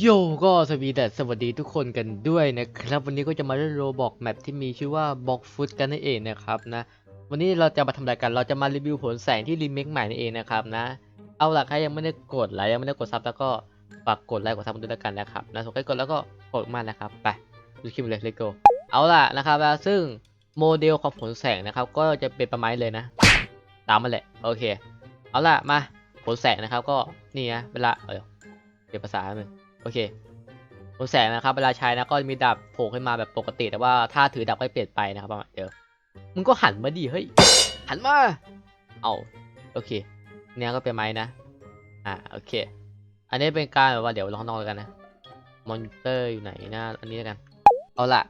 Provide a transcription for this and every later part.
โยก็สวีดัสสวัสดีทุกคนกันด้วยนะครับ วันนี้ก็จะมาเล่นโรบอกแมปที่มีชื่อว่าบ็อกฟุตกันนั่นเองนะครับนะ วันนี้เราจะมาทำอะไรกัน เราจะมารีวิวผลแสงที่รีเมคใหม่นั่นเองนะครับนะ เอาล่ะใครยังไม่ได้กดไลค์ยังไม่ได้กดซับแล้วก็ฝากกดไลค์กดซับกันด้วยแล้วกันนะครับนะสนใจกดแล้วก็กดมานะครับไปดูคลิปเลยเลโกเอาล่ะนะครับแล้วซึ่งโมเดลของผลแสงนะครับ ก็จะเป็นประมาณเลยนะ ตามมาแหละโอเค เอาล่ะมาผลแสงนะครับก็นี่นะเวลาเออเปลี่ยนภาษาเลย โอเคผลแสงนะครับเวลาใช้นะก็มีดาบโผล่ขึ้นมาแบบปกติ แต่ว่าถ้าถือดาบก็เปลี่ยนไปนะครับประมาณเดี๋ยวมึงก็หันมาดิเฮ้ยหันมา เอาโอเคเนี่ยก็เป็นไม้นะ อ่าโอเค อันนี้เป็นการแบบว่าเดี๋ยวลองนอกกันนะมอนเตอร์อยู่ไหนนะอันนี้แล้วกัน เอาล่ะ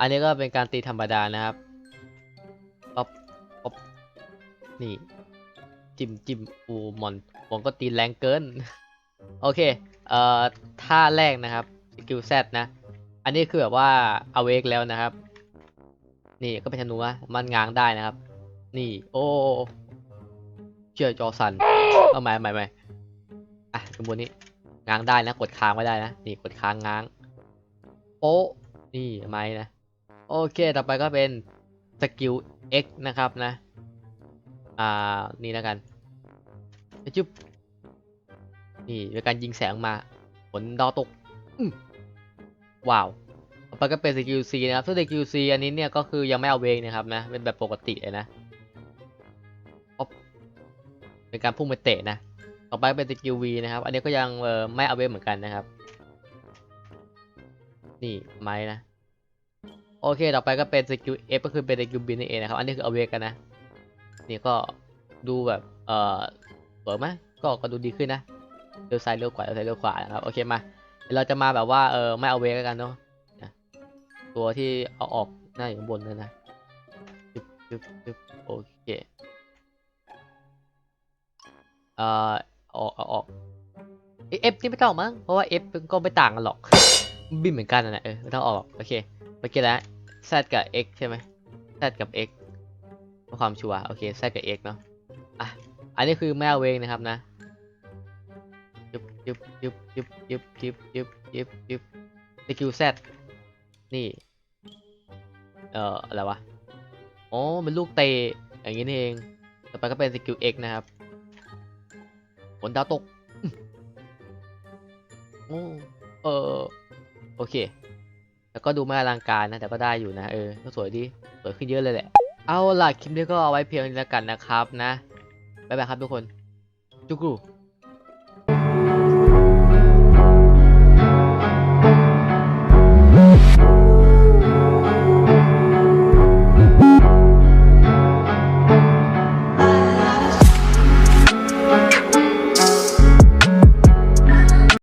อันนี้ก็เป็นการตีธรรมดานะครับป๊อปป๊อปนี่ จิมจิมอูมอนผมก็ตีแรงเกิน โอเค เอ่อ ท่าแรกนะครับสกิลแซดนะ อันนี้คือแบบว่าเอาเวกแล้วนะครับ นี่ก็เป็นธนูนะมันง้างได้นะครับ นี่ โอ้ เชื่อจอสันเอาใหม่ใหม่ใหม่อะข้างบนนี้ง้างได้นะ กดค้างไม่ได้นะ นี่กดค้างง้าง โป๊นี่ไม้นะ โอเค ต่อไปก็เป็นสกิล X นะครับนะ อ่า นี่แล้วกันจุ๊บ นี่เป็นการยิงแสงมาผลดาวตกว้าวต่อไปก็เป็นสกิล C นะครับซึ่งสกิล C อันนี้เนี่ยก็คือยังไม่เอาเวงนะครับนะ เป็นแบบปกติเลยนะเป็นการพุ่งไปเตะนะ ต่อไปเป็นสกิล V นะครับ อันนี้ก็ยังไม่เอาเวงเหมือนกันนะครับ นี่ไม้นะ โอเค ต่อไปก็เป็นสกิล F ก็คือเป็นสกิล B นั่นเองนะครับ อันนี้คือเอาเวกกันนะ นี่ก็ดูแบบ เอ่อสวยไหมก็ก็ดูดีขึ้นนะ เลี้ยวซ้ายเลี้ยวขวาเลี้ยวซ้ายเลี้ยวขวานะครับ โอเคมา เราจะมาแบบว่า เออไม่เอาเวกกันเนาะตัวที่เอาออกหน้าอยู่บนนั่นนะจึ๊บจึ๊บจึ๊บโอเค เอ่อเอาออกเอาออกเอฟนี่ไม่ต้องมั้ง เพราะว่า F ก็ไม่ต่างกันหรอกบินเหมือนกันนะนะเออไม่ต้องออกโอเคเมื่อกี้แล้ว Z กับ X ใช่ไหม Z กับ X เพื่อความชัวร์โอเค Z กับ X เนาะอะอันนี้คือแมวเวงนะครับนะ ยึบยึบยึบยึบยึบยึบยึบยึบสกิล Z นี่ เอ่อ อะไรวะ อ๋อ เป็นลูกเตะอย่างนี้นี่เอง ต่อไปก็เป็นสกิล X นะครับผลดาวตก โอ้ เออ โอเค แล้วก็ดูไม่อลังการนะ แต่ก็ได้อยู่นะ เออ ก็สวยดี สวยขึ้นเยอะเลยแหละ เอาล่ะ คลิปนี้ก็เอาไว้เพียงนี้แล้วกันนะครับนะ บ๊ายบายครับทุกคน จุกรู